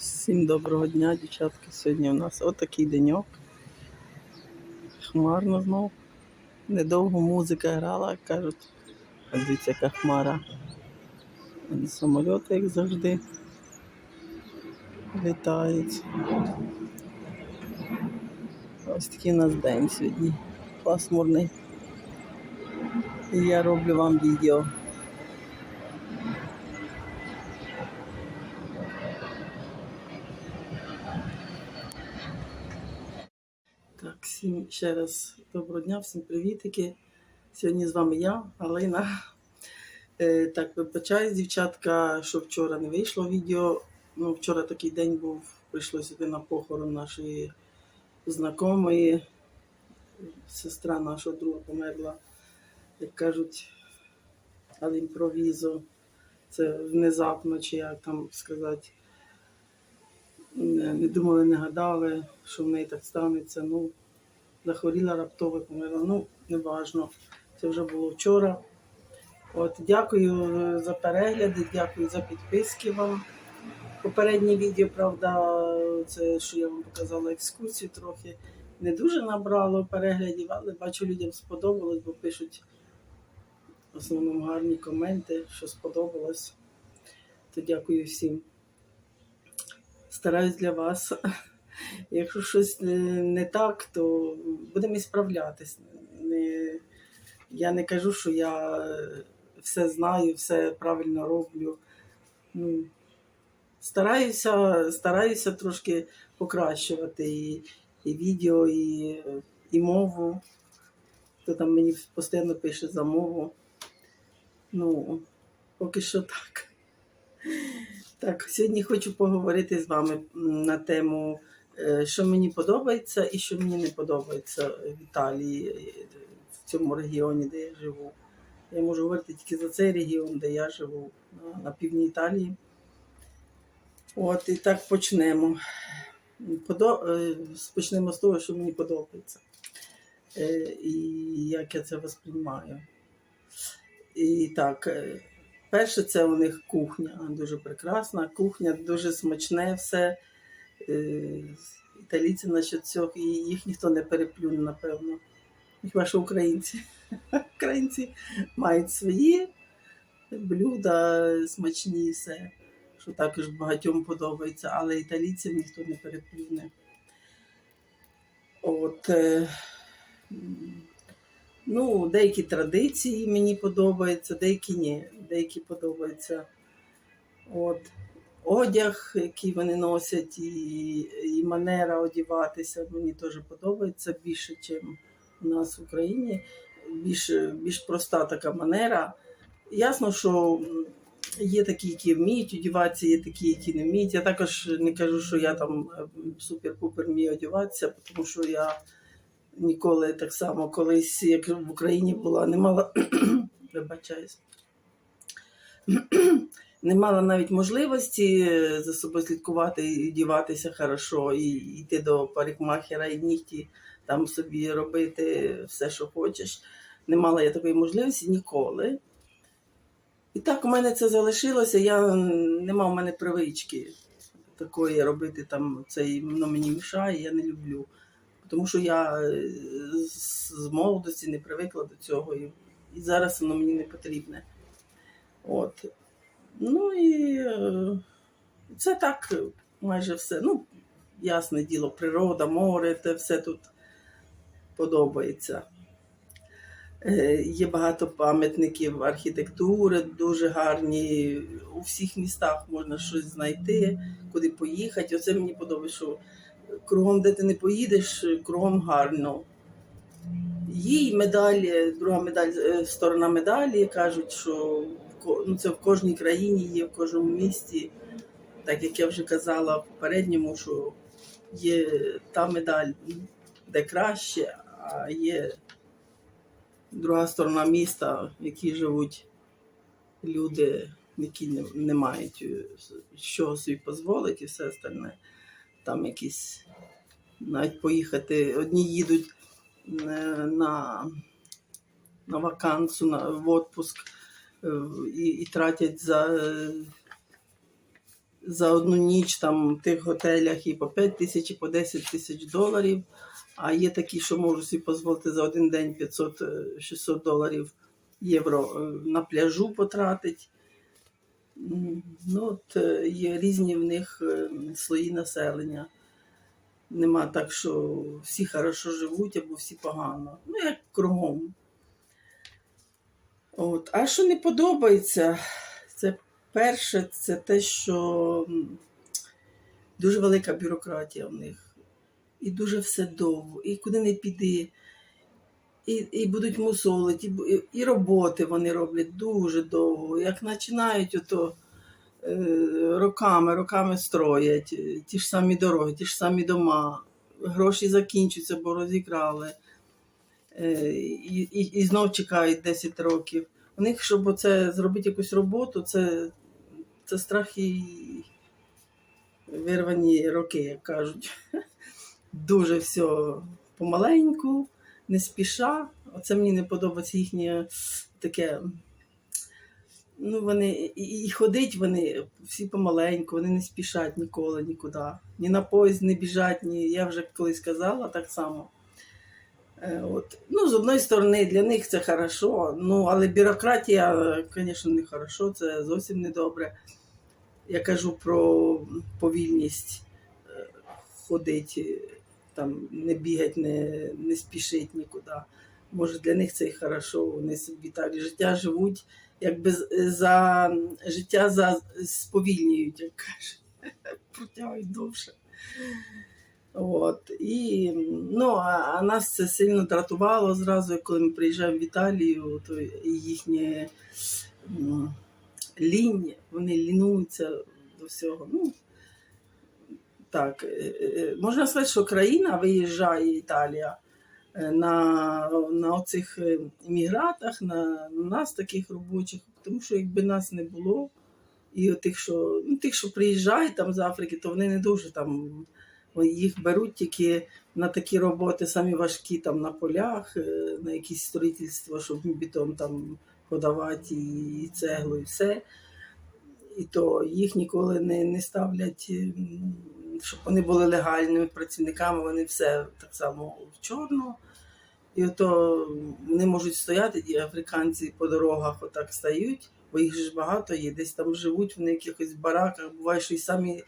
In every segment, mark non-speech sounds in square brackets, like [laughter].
Всім доброго дня, дівчатки. Сьогодні у нас отакий деньок. Хмарно знов. Недовго музика грала, кажуть. Дивіться, яка хмара. Самольоти, як завжди, літають. Ось такий у нас день сьогодні. Пасмурний. І я роблю вам відео. Так, всім ще раз доброго дня, всім привітики. Сьогодні з вами я, Алина. Е, так, вибачаюсь, дівчатка, що вчора не вийшло відео. Ну, вчора такий день був, прийшлося йти на похорон нашої знайомої. Сестра нашого друга померла, як кажуть, але імпровізо. Це внезапно, чи як там сказати. Не думали, не гадали, що в неї так станеться. Ну, захворіла раптово, померла. Ну, неважно. Це вже було вчора. От, дякую е, за перегляди, дякую за підписки вам. Попереднє відео, правда, це що я вам показала екскурсію трохи. Не дуже набрало переглядів, але бачу, людям сподобалось, бо пишуть в основному гарні коменти, що сподобалось. То дякую всім. Стараюсь для вас. Якщо щось не, так, то будемо і справлятись. Я не кажу, що я все знаю, все правильно роблю. Ну, стараюся, стараюся трошки покращувати і, і відео, і, і мову. Хто там мені постійно пише за мову. Ну, поки що так. Так, сьогодні хочу поговорити з вами на тему, що мені подобається і що мені не подобається в Італії, е, в цьому регіоні, де я живу. Я можу говорити тільки за цей регіон, де я живу, на, півдні Італії. От і так почнемо. Подо... е, Почнемо з того, що мені подобається. Е, І як я це восприймаю. І так, е, перше, це у них кухня, дуже прекрасна. Кухня, дуже смачне все. Е, Італійці насчет цього, і їх ніхто не переплюне, напевно. Хіба що українці. [laughs] Українці мають свої блюда смачні, все, що також багатьом подобається, але італійцям ніхто не переплюне. От, е, ну, деякі традиції мені подобаються, деякі ні. Деякі подобаються. От, одяг, який вони носять, і, і манера одягатися мені теж подобається більше, ніж у нас в Україні. Більш, більш проста така манера. Ясно, що є такі, які вміють одягатися, є такі, які не вміють. Я також не кажу, що я там е, супер-пупер вмію одягатися, тому що я ніколи так само колись, як в Україні була, не мала [coughs] вибачаюсь. Не мала навіть можливості е, за собою слідкувати і діватися хорошо, і йти до парикмахера, і нігті там собі робити все, що хочеш. Не мала я такої можливості ніколи. І так у мене це залишилося. Я нема в мене привички такої робити там це воно мені мішає, я не люблю. Тому що я е, з молодості не привикла до цього, і зараз воно мені не потрібне. От. Ну і е, це так майже все. Ну, ясне діло, природа, море, це все тут подобається. Е, Є багато пам'ятників архітектури, дуже гарні. У всіх містах можна щось знайти, куди поїхати. Оце мені подобається, що кругом, де ти не поїдеш, кругом гарно. Їй медаль, е, друга медаль, е, сторона медалі, кажуть, що ну, це в кожній країні є, в кожному місті. Так як я вже казала попередньому, що є та медаль, де краще, а є друга сторона міста, в якій живуть люди, які не, не мають е, що собі дозволити і все остальне. Там якісь навіть поїхати. Одні їдуть е, на, на вакансію, на, в отпуск е, і, і тратять за е, за одну ніч там в тих готелях і по 5 тисяч, і по 10 тисяч доларів. А є такі, що можуть собі дозволити за один день 500-600 доларів євро е, на пляжу потратити. Ну, от е, є різні в них е, слої населення. Нема так, що всі хорошо живуть або всі погано. Ну, як кругом. От. А що не подобається, це перше, це те, що дуже велика бюрократія в них. І дуже все довго, і куди не піди, і, і будуть мусолити, і, і, роботи вони роблять дуже довго. Як починають ото е, роками, роками строять, е, ті ж самі дороги, ті ж самі дома, гроші закінчуються, бо розікрали. Е, і, і, знов чекають 10 років. У них, щоб оце зробити якусь роботу, це, це страх і вирвані роки, як кажуть. [laughs] Дуже все помаленьку, не спіша. Оце мені не подобається їхнє таке. Ну, вони і, і ходить вони всі помаленьку, вони не спішать ніколи нікуди. Ні на поїзд не біжать, ні. Я вже колись казала так само. Е, От. Ну, з одної сторони, для них це хорошо, ну, але бюрократія, звісно, не хорошо, це зовсім не добре. Я кажу про повільність е, ходити, там, не бігати, не, не спішити нікуди. Може, для них це і хорошо, вони собі так життя живуть, якби за життя за, сповільнюють, як кажуть, [laughs] протягують довше. От. І, ну, а, а нас це сильно дратувало зразу, коли ми приїжджаємо в Італію, то їхнє м, лінь, вони лінуються до всього. Ну, так, е, е, можна сказати, що країна виїжджає Італія на, на оцих іммігрантах, на, на нас таких робочих, тому що якби нас не було, і тих, що, ну, тих, що приїжджають там з Африки, то вони не дуже там. Їх беруть тільки на такі роботи, самі важкі там на полях, е, на якісь строїтельства, щоб бетон там подавати, і цеглу, і все. І то їх ніколи не, не ставлять, щоб вони були легальними працівниками, вони все так само в чорну. І ото вони можуть стояти, ті африканці по дорогах отак стають, бо їх ж багато є, десь там живуть в якихось бараках, буває, що й самі е,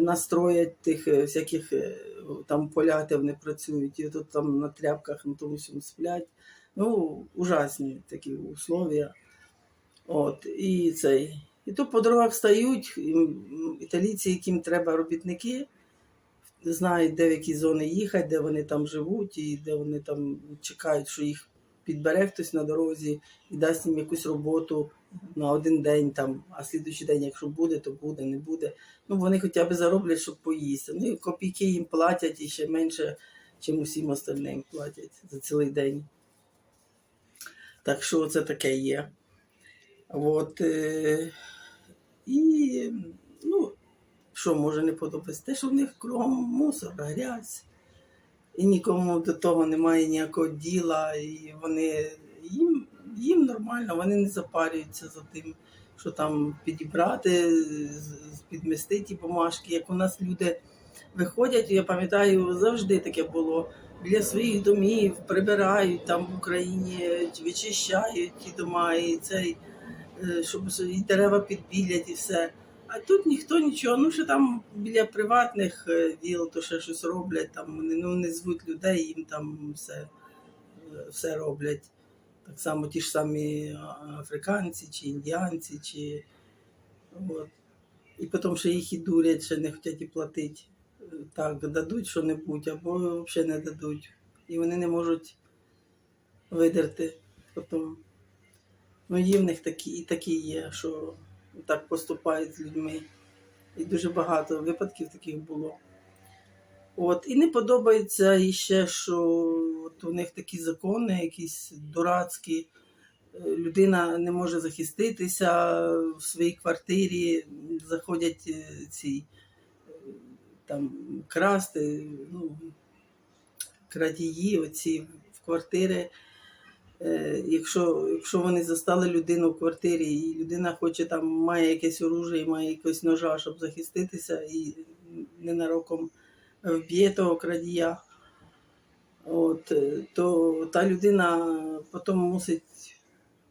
настроять тих е, всяких е, там полят, де вони працюють, і тут там на тряпках на тому всьому сплять. Ну, ужасні такі условия. От, і цей. І то по дорогах стають і, італійці, яким треба робітники, знають, де в які зони їхати, де вони там живуть, і де вони там чекають, що їх підбере хтось на дорозі і дасть їм якусь роботу на один день, там, а слідуючий день, якщо буде, то буде, не буде. Ну, вони хоча б зароблять, щоб поїсти. Ну і копійки їм платять і ще менше, чим усім остальним платять за цілий день. Так що це таке є. От, е, і, ну, що може не подобається? Те, що в них кругом мусор, грязь. І нікому до того немає ніякого діла, і вони їм, їм нормально, вони не запарюються за тим, що там підібрати, підмести ті бумажки. Як у нас люди виходять, я пам'ятаю, завжди таке було. Біля своїх домів прибирають там в Україні, вичищають ті дома, і цей, е, щоб і дерева підбілять, і все. А тут ніхто нічого, ну що там біля приватних е, віл, то ще щось роблять, там вони ну, не звуть людей, їм там все, е, все роблять. Так само ті ж самі африканці чи індіанці, чи от. І потім ще їх і дурять, ще не хочуть і платити. Так, дадуть що-небудь, або взагалі не дадуть. І вони не можуть видерти потім. Ну, є в них такі, і такі є, що так поступають з людьми. І дуже багато випадків таких було. От. І не подобається іще, що от у них такі закони, якісь дурацькі. Е, Людина не може захиститися в своїй квартирі, заходять е, ці е, там красти, ну, крадії оці в квартири Якщо, якщо вони застали людину в квартирі, і людина хоче там має якесь оружие, має якось ножа, щоб захиститися, і ненароком вб'є того крадія, от, е, то та людина потім мусить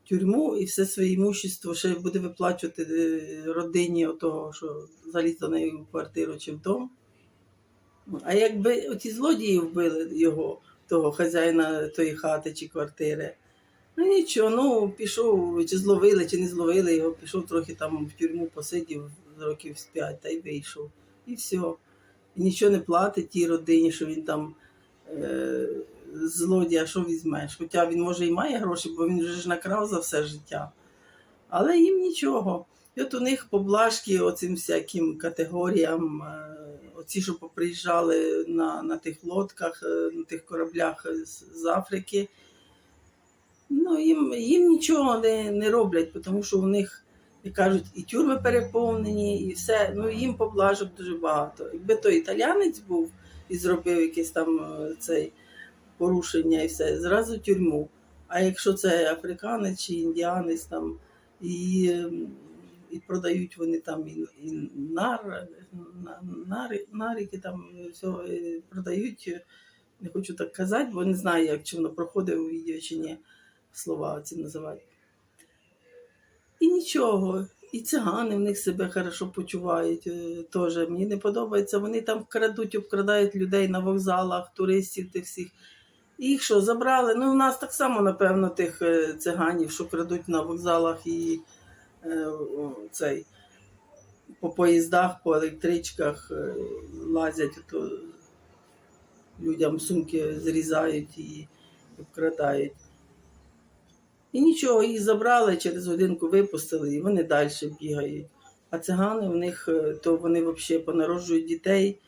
тюрму і все своє імущество ще буде виплачувати е, родині того, що заліз до неї в квартиру чи в дом. А якби оті злодії вбили його, того хазяїна тої хати чи квартири, ну нічого, ну пішов, чи зловили, чи не зловили його, пішов трохи там в тюрму, посидів років з п'ять та й вийшов. І все. Нічого не платить тій родині, що він там е, злодія, що візьмеш. Хоча він може і має гроші, бо він вже ж накрав за все життя. Але їм нічого. І от у них поблажки оцим всяким категоріям, е, оці, що поприїжджали на, на тих лодках, е, на тих кораблях з Африки. Ну, їм, їм нічого не, не роблять, тому що у них, як кажуть, і тюрми переповнені, і все. Ну, їм поблажок дуже багато. Якби той італянець був і зробив якесь там е, цей порушення і все, зразу тюрму. А якщо це африканець чи індіанець там, і, ем, і продають вони там і, і нар, на- нари, нарики там е, продають, е, не хочу так казати, бо не знаю, як чи воно проходить у відео чи ні, слова ці називають. І нічого. І цигани в них себе хорошо почувають е, теж. Мені не подобається. Вони там крадуть, обкрадають людей на вокзалах, туристів тих всіх. Їх що, забрали? Ну, у нас так само, напевно, тих е, циганів, що крадуть на вокзалах і е, цей, по поїздах, по електричках лазять, то людям сумки зрізають і обкрадають. І нічого, їх забрали, через годинку випустили, і вони далі бігають. А цигани в них, е, то вони взагалі понароджують дітей,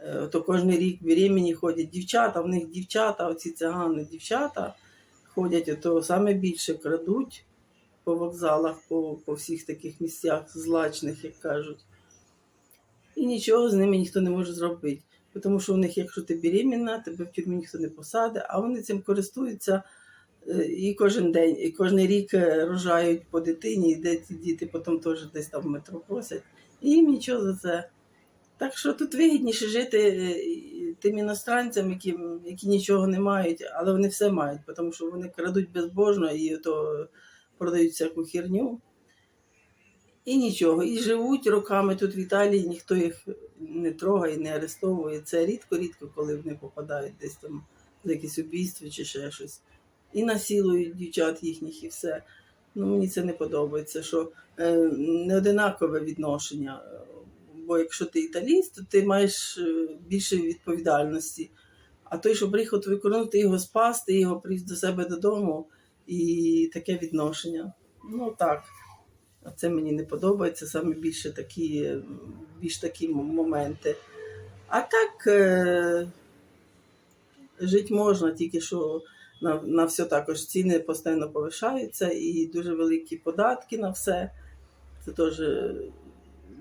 е, то кожен рік беременні ходять дівчата, в них дівчата, оці цигани, дівчата ходять, то саме більше крадуть по вокзалах, по, по всіх таких місцях злачних, як кажуть. І нічого з ними ніхто не може зробити. Тому що у них, якщо ти беременна, тебе в тюрмі ніхто не посадить, а вони цим користуються і кожен день, і кожен рік е, рожають по дитині, і де ці діти потім теж десь там в метро просять. І їм нічого за це. Так що тут вигідніше жити е, тим іностранцям, які, які нічого не мають, але вони все мають, тому що вони крадуть безбожно і то продають всяку херню. І нічого. І живуть роками тут в Італії, ніхто їх не трогає, не арестовує. Це рідко-рідко, коли вони попадають десь там за якесь убійство чи ще щось. І насилують дівчат їхніх, і все. Ну, мені це не подобається, що е, неодинакове відношення. Бо якщо ти італійсь, то ти маєш е, більше відповідальності. А той, що приїхав твою корону, ти його спас, ти його привіз до себе додому, і таке відношення. Ну так. А це мені не подобається, саме більше такі, е, більш такі моменти. А так е, жити можна, тільки що на, на все також ціни постійно повишаються і дуже великі податки на все. Це теж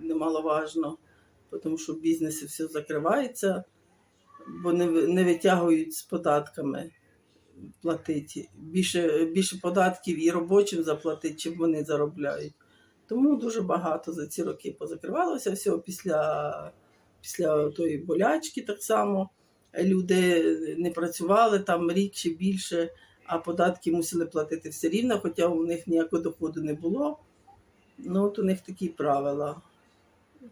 немаловажно, тому що бізнеси все закриваються, бо не, не витягують з податками платити. Більше, більше податків і робочим заплатити, чим вони заробляють. Тому дуже багато за ці роки позакривалося всього після, після тої болячки так само. Люди не працювали там рік чи більше, а податки мусили платити все рівно, хоча у них ніякого доходу не було. Ну, от у них такі правила.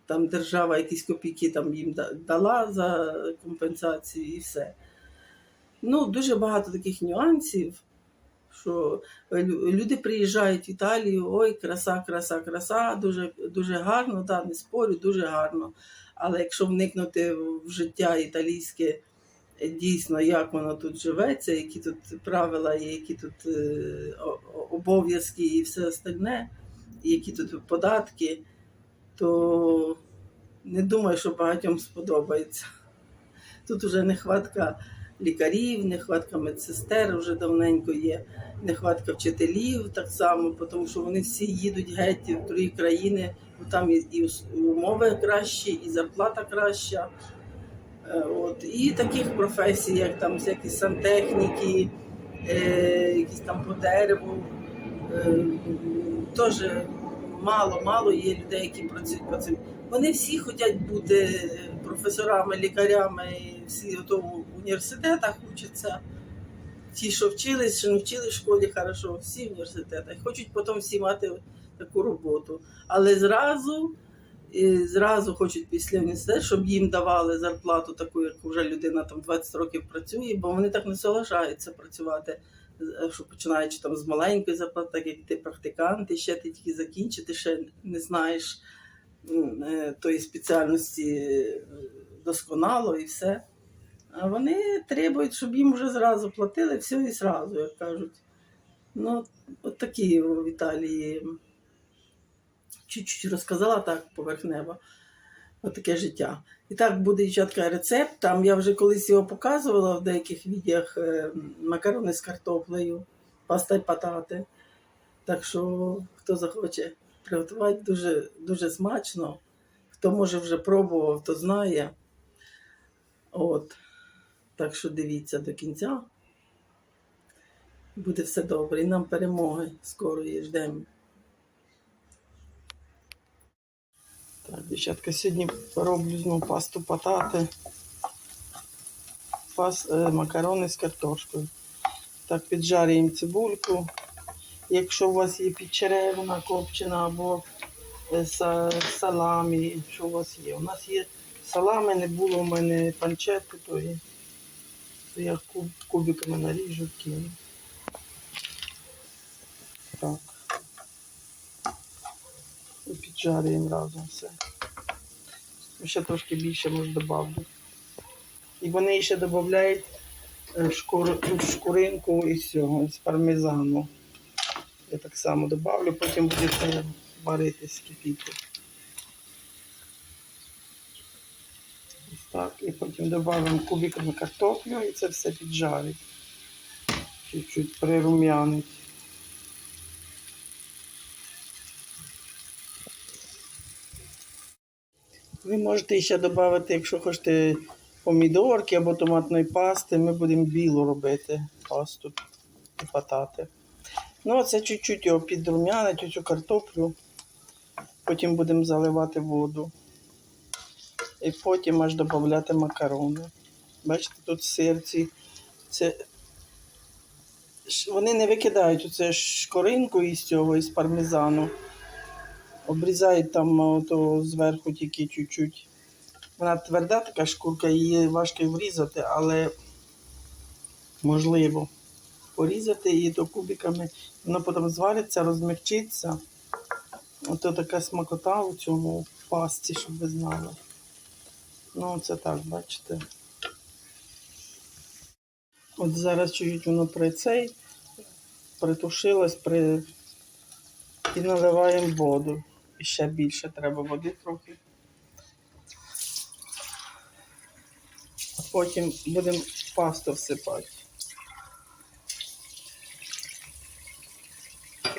Там держава якісь копійки там їм дала за компенсацію і все. Ну, дуже багато таких нюансів, що люди приїжджають в Італію, ой, краса, краса, краса, дуже, дуже гарно, да, не спорю, дуже гарно. Але якщо вникнути в життя італійське, дійсно, як воно тут живеться, які тут правила, які тут е, обов'язки і все остальне, які тут податки, то не думаю, що багатьом сподобається. Тут вже нехватка лікарів, нехватка медсестер вже давненько є, нехватка вчителів так само, тому що вони всі їдуть геть в другі країни, бо там і умови кращі, і зарплата краща. Е, От. І таких професій, як там всякі сантехніки, е, якісь там по дереву. Е, Теж мало-мало є людей, які працюють по цим. Вони всі хочуть бути професорами, лікарями, і всі в університетах учаться. Ті, що вчились, що не вчили в школі, хорошо, всі в університетах. Хочуть потім всі мати таку роботу. Але зразу, і зразу хочуть після університету, щоб їм давали зарплату таку, як вже людина там 20 років працює, бо вони так не соглашаються працювати. Е, Що починаючи там з маленької зарплати, так як ти практикант, і ще ти тільки закінчити, ще не знаєш е, тої спеціальності е, досконало і все. А вони требують, щоб їм вже зразу платили все і зразу, як кажуть. Ну, от такі в Італії. Чуть-чуть розказала так поверх неба. От таке життя. І так буде дівчатка рецепт. Там я вже колись його показувала в деяких відеях е, макарони з картоплею, паста й патати. Так що, хто захоче приготувати, дуже, дуже смачно. Хто може вже пробував, то знає. От. Так що дивіться до кінця. Буде все добре. І нам перемоги скоро її ждемо. Так, дівчатка, сьогодні роблю знову пасту патати. Пас, е, макарони з картошкою. Так, піджарюємо цибульку. Якщо у вас є підчеревина копчена або е, са- саламі, що у вас є. У нас є салами, не було у мене панчети, то, є, то я куб, кубиками наріжу, кину. Так. Піджарюємо разом все. Ще трошки більше може додати. І вони ще додають е, шкур, шкуринку із цього, з пармезану. Я так само добавлю, потім буде це варитись кипіти. Ось так. І потім додаємо кубиками картоплю і це все піджарить. Чуть-чуть прирум'янить. Ви можете ще додати, якщо хочете помідорки або томатної пасти, ми будемо білу робити пасту і патати. Ну, це чуть-чуть його підрум'янить, оцю картоплю. Потім будемо заливати воду. І потім аж додати макарони. Бачите, тут сирці. Це... Вони не викидають оце шкоринку із цього, із пармезану. Обрізають там ото зверху тільки чуть-чуть. Вона тверда така шкурка, її важко врізати, але можливо порізати її до кубиками. Воно потім звариться, розмягчиться. Ото така смакота у цьому пасті, щоб ви знали. Ну, це так, бачите. От зараз чуть воно при цей притушилось, при... і наливаємо воду. Ще більше треба води трохи. Потім будемо пасту всипати.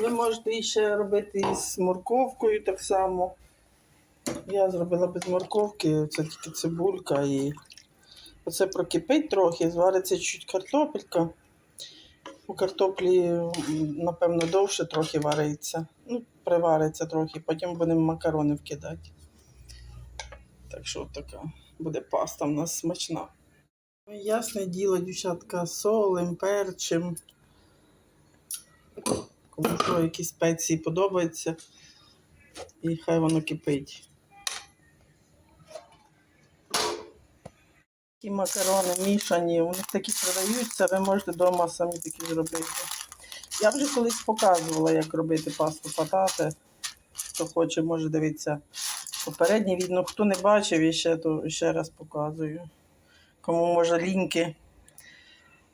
Ви можете ще робити із морковкою так само. Я зробила без морковки, це тільки цибулька і оце прокипить трохи, звариться чуть картопелька. У картоплі, напевно, довше трохи вариться. Ну, привариться трохи, потім будемо макарони вкидати. Так що така буде паста в нас смачна. Ясне діло, дівчатка, солим, перчим. Кому що якісь спеції подобаються. І хай воно кипить. Такі макарони мішані, них такі продаються, ви можете вдома самі такі зробити. Я вже колись показувала, як робити пасту патати. Хто хоче, може дивитися попереднє відео. Хто не бачив, ще, то ще раз показую. Кому може лінки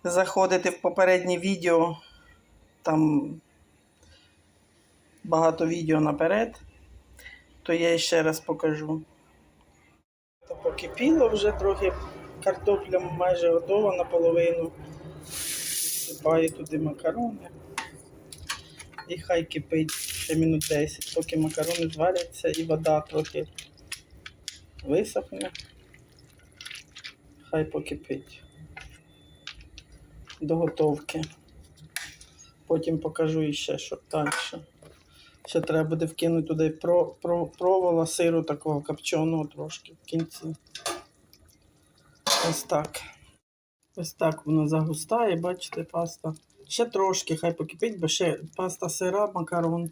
заходити в попереднє відео, там багато відео наперед, то я ще раз покажу. Покипіло вже трохи, картопля майже готова наполовину. Всипаю туди макарони. І хай кипить ще минут 10, поки макарони зваряться і вода трохи висохне. Хай покипить до готовки. Потім покажу іще, що далі. Ще треба буде вкинути туди про, про, провола, сиру такого копченого трошки в кінці. Ось так. Ось так воно загустає, бачите, паста. Ще трошки, хай покипить, бо ще паста сира, макарон.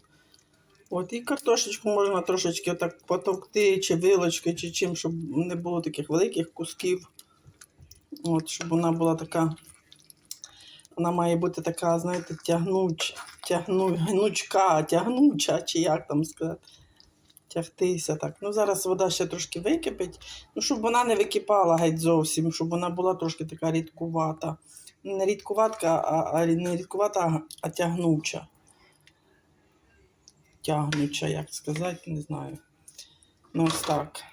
От, і картошечку можна трошечки отак потовкти, чи вилочкою, чи чим, щоб не було таких великих кусків. От, щоб вона була така. Вона має бути така, знаєте, тягнуч, тягну, гнучка, тягнуча, чи як там сказати. Тягтися так. Ну, зараз вода ще трошки википить. Ну, щоб вона не википала геть зовсім, щоб вона була трошки така рідкувата. Не рідкуватка, а, а не рідкувата, а- тягнуча. Тягнуча, як сказати, не знаю. Ну, ось так.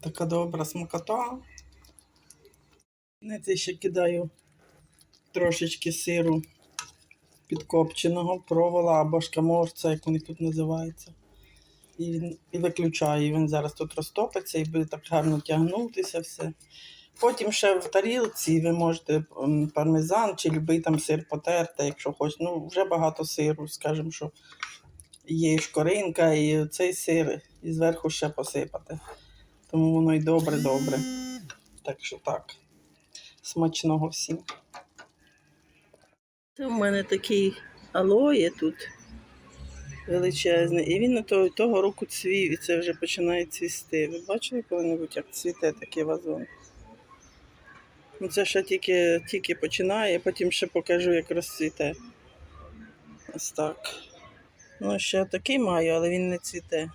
Така добра смакота. На це ще кидаю трошечки сиру підкопченого, провола або шкаморця, як вони тут називаються. І, він, і виключаю. І він зараз тут розтопиться і буде так гарно тягнутися все. Потім ще в тарілці ви можете пармезан чи любий там сир потерти, якщо хочете. Ну, вже багато сиру, скажімо, що є шкоринка, і цей сир, і зверху ще посипати. Тому воно і добре-добре. Так що так. Смачного всім. Це в мене такий алоє тут величезний. І він на того, того року цвів, і це вже починає цвісти. Ви бачили коли-небудь, як цвіте такий вазон? Ну, це ще тільки, тільки починає, потім ще покажу, як розцвіте. Ось так. Ну, ще такий маю, але він не цвіте.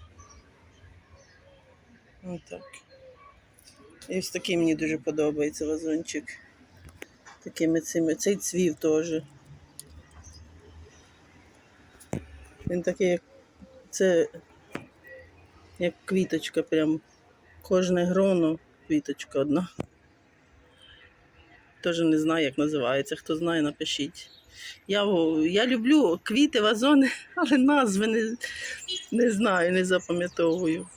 Ось так. І ось такий мені дуже подобається вазончик. Такими цими. Цей цвів теж. Він такий, як це як квіточка, прям кожне гроно квіточка одна. Теж не знаю, як називається. Хто знає, напишіть. Я, я люблю квіти, вазони, [laughs] але назви не, не знаю, не запам'ятовую.